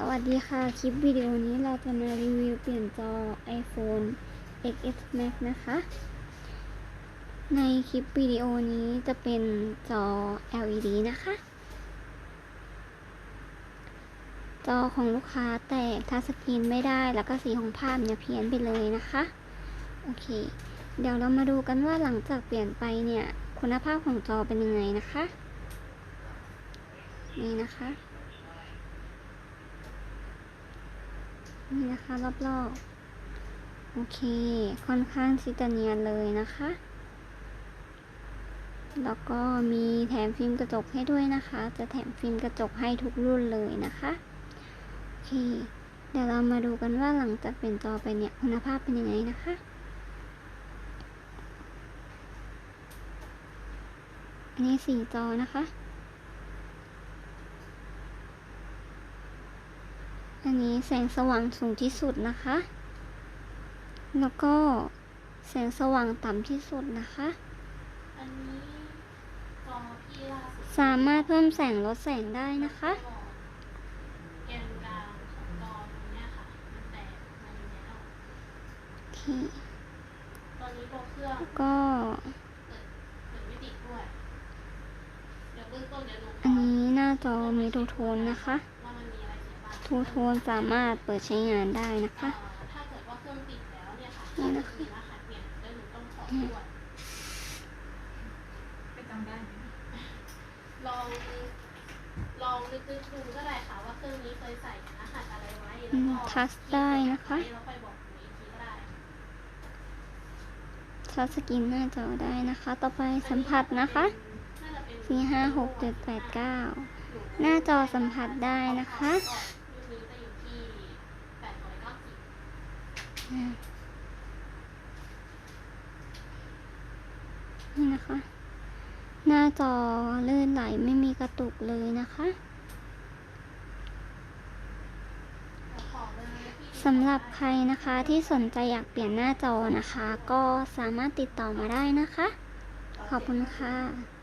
สวัสดีค่ะ คลิปวิดีโอนี้เราจะมารีวิวเปลี่ยนจอ iPhone XS Max นะคะ ในคลิปวิดีโอนี้จะเป็นจอ LED นะคะ จอของลูกค้าแตกทัชสกรีนไม่ได้แล้วก็สีของภาพเนี่ยเพี้ยนไปเลยนะคะ โอเค เดี๋ยวเรามาดูกันว่าหลังจากเปลี่ยนไปเนี่ย คุณภาพของจอเป็นยังไงนะคะ นี่นะคะ นี่นะคะรอบๆ โอเค ค่อนข้างที่จะเนียนเลยนะคะ แล้วก็มีแถมฟิล์มกระจกให้ด้วยนะคะ จะแถมฟิล์มกระจกให้ทุกรุ่นเลยนะคะโอเค เดี๋ยวเรามาดูกันว่าหลังจากเปลี่ยนจอไปเนี่ยคุณภาพเป็นยังไงนะคะอันนี้สี่จอนะคะ อันนี้แสงสว่างสูงที่สุดนะคะ แล้วก็แสงสว่างต่ำที่สุดนะคะอันนี้จอที่ล่าสุดสามารถเพิ่มแสงลดแสงได้นะคะ แกนกลางของจอตรงเนี้ยค่ะมันแตกมาอยู่แล้วโอเคตอนนี้ตัวเครื่องแล้วก็ เปิดเปิดไม่ติดด้วยเดี๋ยวเบื้องต้นเดี๋ยวดูอันนี้หน้าจอมีทูโทนนะคะ ทูโทนสามารถเปิดใช้งานได้นะเอ่คะอถ้าเกิดว่าเครื่องติดแล้วเนี่ยค่ะนี่ถ้านะจะคะมีรหัสเนี่ยแล้วหนูต้องขอตรวจไปจำได้ไหมลองลองนึกๆดูก็ได้ค่ะว่าเครื่องนี้เคยใส่รหัสอะไรไว้แล้วก็ทัชได้นะคะแล้วค่อยบอกหนูอีกทีก็ได้ทัชสกรีนหน้าจอได้นะคะ ต่อไปสัมผัสนะคะน่าจะเป็นสี่ห้าหกเจ็ดแปดเก้าหน้าจอสัมผัสได้นะคะรุ่นนี้จะอยู่ที่แปดร้อยเก้าสิบ นี่นะคะ หน้าจอลื่นไหลไม่มีกระตุกเลยนะคะสำหรับใครนะคะที่สนใจอยากเปลี่ยนหน้าจอนะคะ ก็สามารถติดต่อมาได้นะคะ ขอบคุณค่ะ